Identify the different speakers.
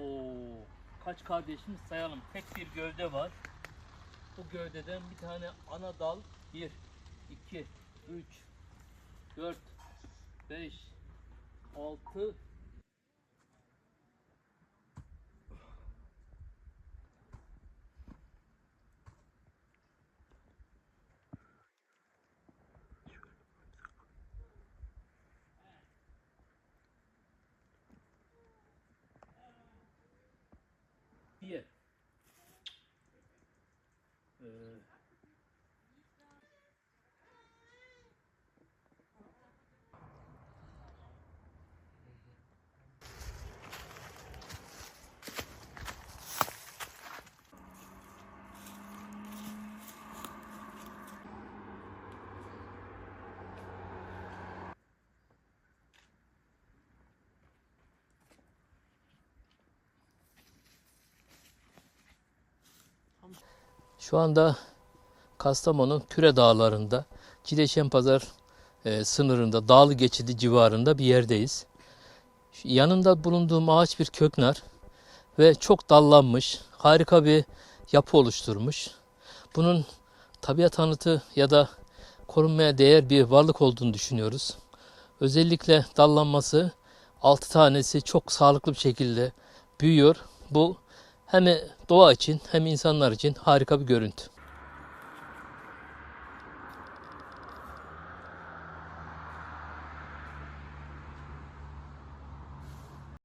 Speaker 1: Oo, kaç kardeşimiz sayalım. Tek bir gövde var. Bu gövdeden bir tane ana dal. 1, 2, 3, 4, 5, 6, bir. Şu anda Kastamonu Küre Dağları'nda Cileşenpazar e, sınırında Dağlı Geçidi civarında bir yerdeyiz. Yanında bulunduğum ağaç bir köknar ve çok dallanmış, harika bir yapı oluşturmuş. Bunun tabiat anıtı ya da korunmaya değer bir varlık olduğunu düşünüyoruz. Özellikle dallanması 6 tanesi çok sağlıklı bir şekilde büyüyor. Bu hem doğa için hem insanlar için harika bir görüntü.